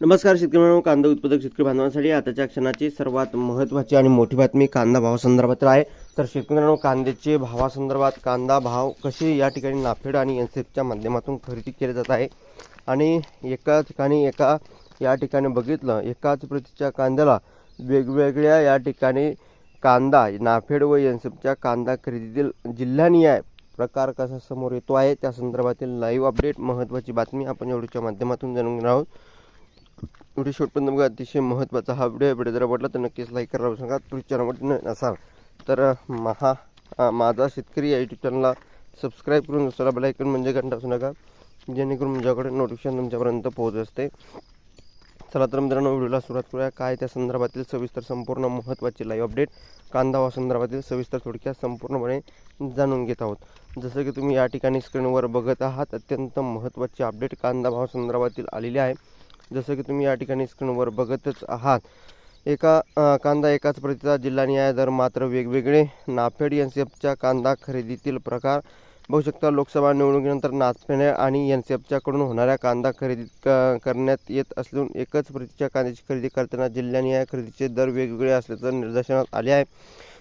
नमस्कार शेतकरी मित्रांनो कांदा उत्पादक शेतकरी बांधवांसाठी आताच्या क्षणाची सर्वात महत्त्वाची आणि मोठी बातमी कांदा भावासंदर्भात आहे. तर शेतकरी मित्रांनो कांद्याचे भावासंदर्भात कांदा भाव कसे या ठिकाणी नाफेड आणि एनसेफच्या माध्यमातून खरेदी केले जात आहे? आणि एका ठिकाणी एका या ठिकाणी बघितलं एकाच प्रतीच्या कांद्याला वेगवेगळ्या या ठिकाणी कांदा नाफेड व एनसेफच्या कांदा खरेदीतील जिल्हानिहाय प्रकार कसा समोर येतो आहे? त्या संदर्भातील लाईव्ह अपडेट महत्त्वाची बातमी आपण एवढीच्या माध्यमातून जाणून घेणार आहोत. व्हिडिओ शेवटपर्यंत बघा अतिशय महत्त्वाचा हा व्हिडिओ व्हिडिओ जर आवडला तर नक्कीच लाईक करावं सांगा तुम्ही चॅनलवर नसाल तर महा माझा शेतकरी या यूट्यूब चॅनलला सबस्क्राईब करून दुसरा बेलायकन म्हणजे घंटा असू नका. जेणेकरून माझ्याकडे नोटिफिकेशन तुमच्यापर्यंत पोहोच असते. चला तर मित्रांनो व्हिडिओला सुरुवात करूया. काय त्या संदर्भातील सविस्तर संपूर्ण महत्त्वाची लाईव्ह अपडेट कांदा संदर्भातील सविस्तर थोडक्यात संपूर्णपणे जाणून घेत आहोत. जसं की तुम्ही या ठिकाणी स्क्रीनवर बघत आहात अत्यंत महत्त्वाची अपडेट कांदा भाव संदर्भातील आलेली आहे. जसं की तुम्ही या ठिकाणी स्क्रीनवर बघतच आहात. एका कांदा एकाच प्रतीचा जिल्हानिहाय दर मात्र वेगवेगळे. नाफेड एनसीएफच्या कांदा खरेदीतील प्रकार बघू शकता लोकसभा निवडणुकीनंतर नाफेड आणि एनसीएफच्याकडून होणाऱ्या कांदा खरेदी क- करण्यात येत असून एकच प्रतीच्या कांद्याची खरेदी करताना जिल्हानिहाय खरेदीचे दर वेगवेगळे असल्याचं निदर्शनात आले आहे.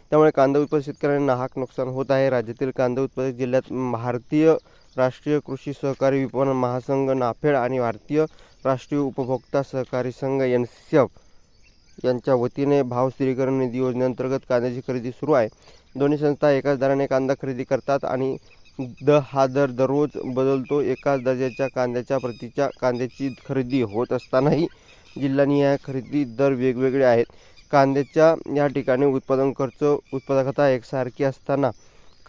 त्यामुळे कांदा उत्पादक शेतकऱ्यांना नाहक नुकसान होत आहे. राज्यातील कांदा उत्पादक जिल्ह्यात भारतीय राष्ट्रीय कृषी सहकारी विपणन महासंघ नाफेड आणि भारतीय राष्ट्रीय उपभोक्ता सहकारी संघ एन सी एफ यांच्या वतीने भाव स्थिरीकरण निधी योजनेअंतर्गत कांद्याची खरेदी सुरू आहे. दोन्ही संस्था एकाच दराने कांदा खरेदी करतात आणि द हा दर दररोज बदलतो. एकाच दर्जाच्या कांद्याच्या प्रतीच्या कांद्याची खरेदी होत असतानाही जिल्हानिहाय खरेदी दर वेगवेगळे आहेत. कांद्याच्या या ठिकाणी उत्पादन खर्च उत्पादकता एकसारखी असताना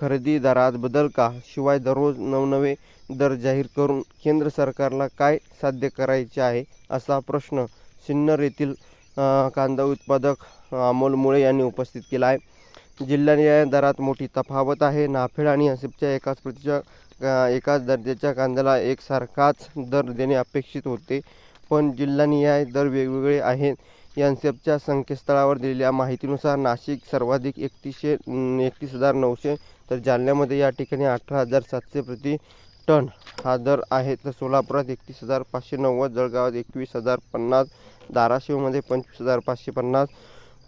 खरेदी दरात बदल का? शिवाय दररोज नवनवे दर जाहीर करून केंद्र सरकारला काय साध्य करायचे आहे असा प्रश्न सिन्नर येथील कांदा उत्पादक अमोल मुळे यांनी उपस्थित केला आहे. जिल्हानिहाय दरात मोठी तफावत आहे. नाफेड आणि हसीबच्या एकाच प्रतीच्या एकाच दर्जाच्या कांद्याला एकसारखाच दर देणे अपेक्षित होते. पण जिल्हानिहाय दर वेगवेगळे आहेत. एनसेफच्या संकेतस्थळावर दिलेल्या माहितीनुसार नाशिक सर्वाधिक एकतीसशे एकतीस हजार नऊशे तर जालन्यामध्ये या ठिकाणी अठरा हजार सातशे प्रति टन हा दर आहे. तर सोलापुरात एकतीस हजार पाचशे नव्वद जळगावात एकवीस हजार पन्नास धाराशिवमध्ये पंचवीस हजार पाचशे पन्नास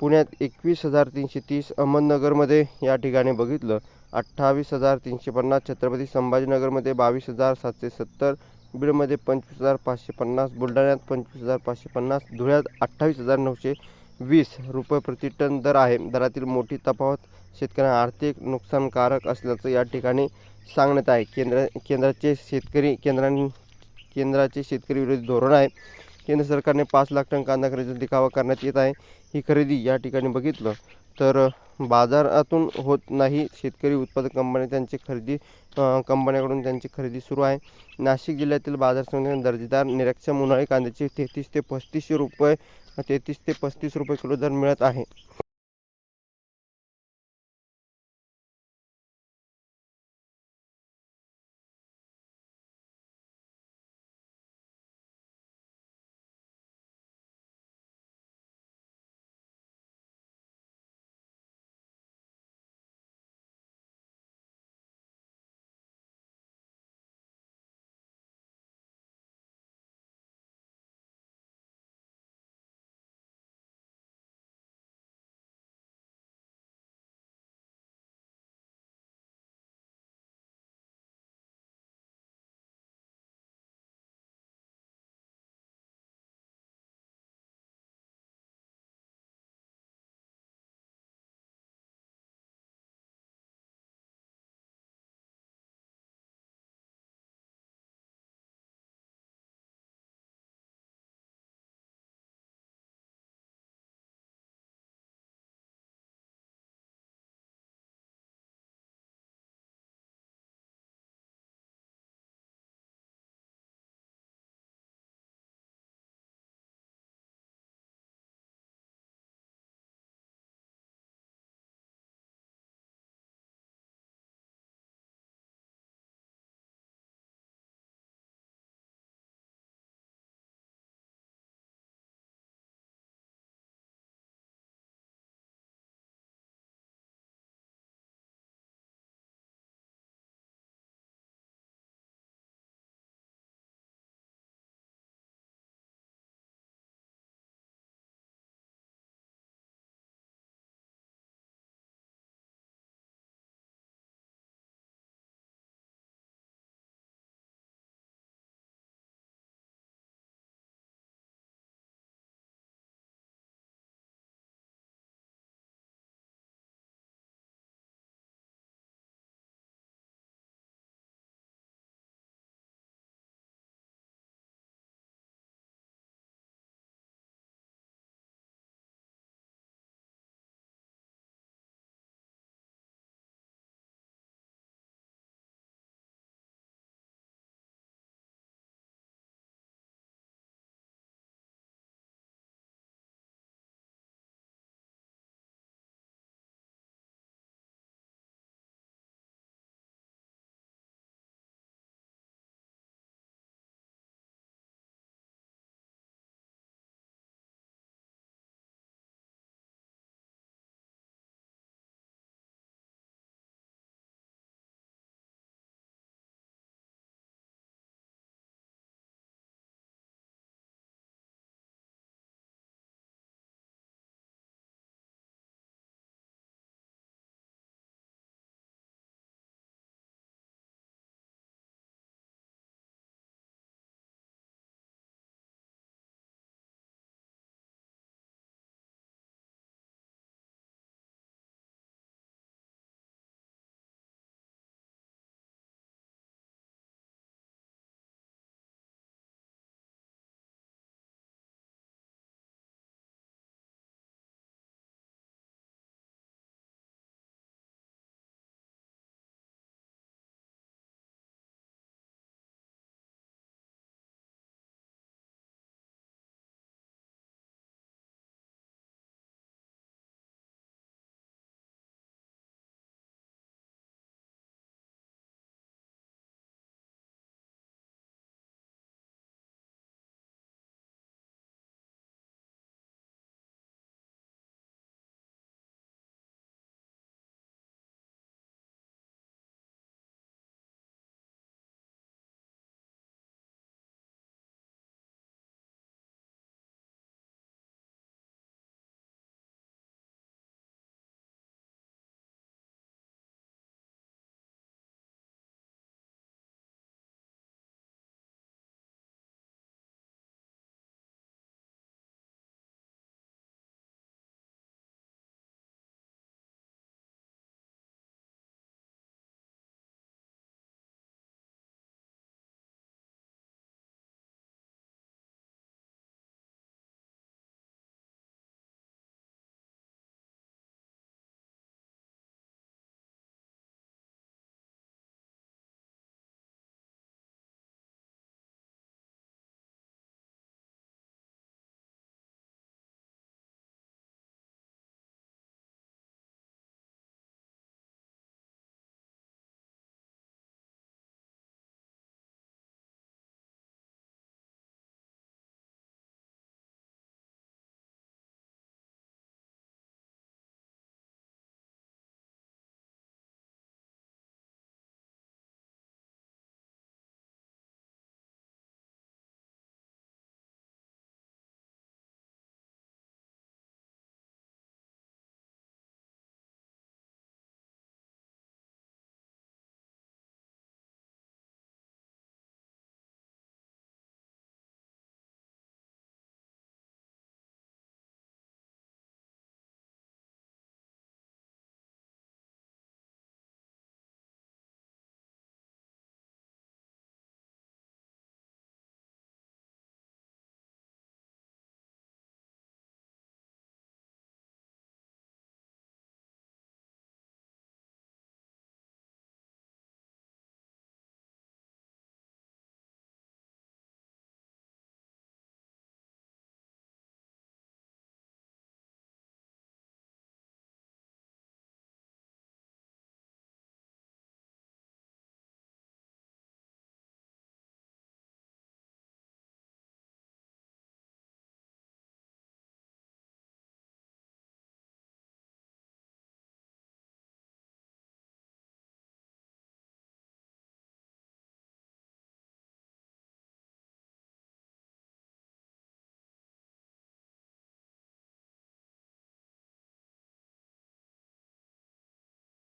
पुण्यात एकवीस हजार तीनशे तीस अहमदनगरमध्ये या ठिकाणी बघितलं अठ्ठावीस हजार तीनशे पन्नास छत्रपती संभाजीनगरमध्ये बावीस हजार सातशे सत्तर बीडमध्ये पंचवीस हजार पाचशे पन्नास बुलढाण्यात पंचवीस हजार पाचशे पन्नास धुळ्यात अठ्ठावीस हजार नऊशे वीस रुपये प्रति टन दर आहे. दरातील मोठी तफावत शेतकऱ्यांना आर्थिक नुकसानकारक असल्याचं या ठिकाणी सांगण्यात आहे. केंद्र केंद्राचे शेतकरी केंद्रां केंद्राचे शेतकरी विरोधी धोरण आहे. केंद्र सरकारने पाच लाख टन कांदा खरेदीचा दिखावा करण्यात येत आहे. ही खरेदी या ठिकाणी बघितलं तर बाजारातून होत नाही. शेतकरी उत्पादक कंपन्या त्यांची खरेदी कंपन्याकडून त्यांची खरेदी सुरू आहे. नाशिक जिल्ह्यातील बाजार समितीने दर्जेदार निरक्षम उन्हाळी कांद्याचे तेहतीस ते पस्तीसशे रुपये तेहतीस ते पस्तीस रुपये किलो दर मिळत आहे.